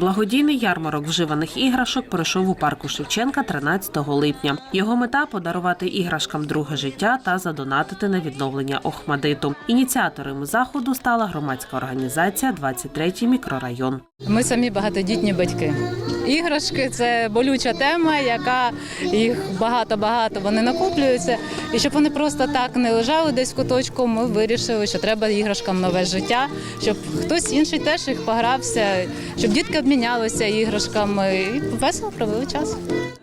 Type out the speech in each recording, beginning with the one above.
Благодійний ярмарок вживаних іграшок пройшов у парку Шевченка 13 липня. Його мета подарувати іграшкам друге життя та задонатити на відновлення Охмадиту. Ініціаторами заходу стала громадська організація «23 мікрорайон. Ми самі багатодітні батьки. Іграшки це болюча тема, яка їх багато-багато вони накоплюються. І щоб вони просто так не лежали десь в куточку, ми вирішили, що треба іграшкам нове життя, щоб хтось інший теж їх погрався, щоб дітки обмінялися іграшками і весело провели час.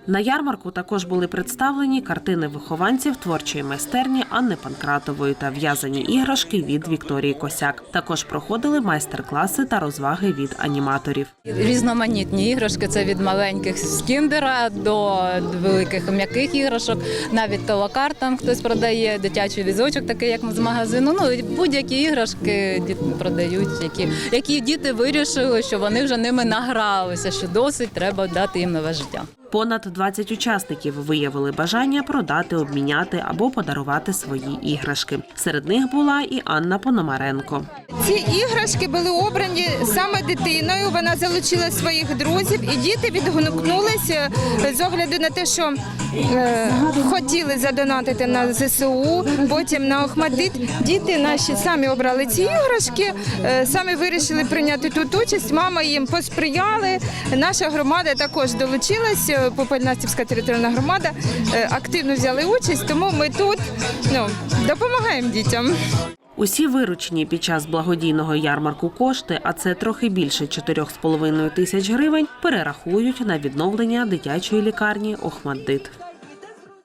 На ярмарку також були представлені картини вихованців творчої майстерні Анни Панкратової та в'язані іграшки від Вікторії Косяк. Також проходили майстер-класи та розваги від аніматорів. Різноманітні іграшки це від маленьких з кіндера до великих м'яких іграшок. Навіть толокар там хтось продає, дитячий візочок, такий як з магазину. Ну будь-які іграшки діти продають, які, які діти вирішили, що вони вже ними награлися, що досить треба дати їм нове життя. Понад 20 учасників виявили бажання продати, обміняти або подарувати свої іграшки. Серед них була і Анна Пономаренко. Ці іграшки були обрані саме дитиною. Вона залучила своїх друзів, і діти відгукнулися з огляду на те, що е, хотіли задонатити на ЗСУ, потім на Охмадит. Діти наші самі обрали ці іграшки, е, самі вирішили прийняти тут участь. Мама їм посприяли. Наша громада також долучилась. Попельнастівська територіальна громада е, активно взяли участь, тому ми тут ну, допомагаємо дітям. Усі виручені під час благодійного ярмарку кошти, а це трохи більше 4,5 тисяч гривень, перерахують на відновлення дитячої лікарні Охмаддит.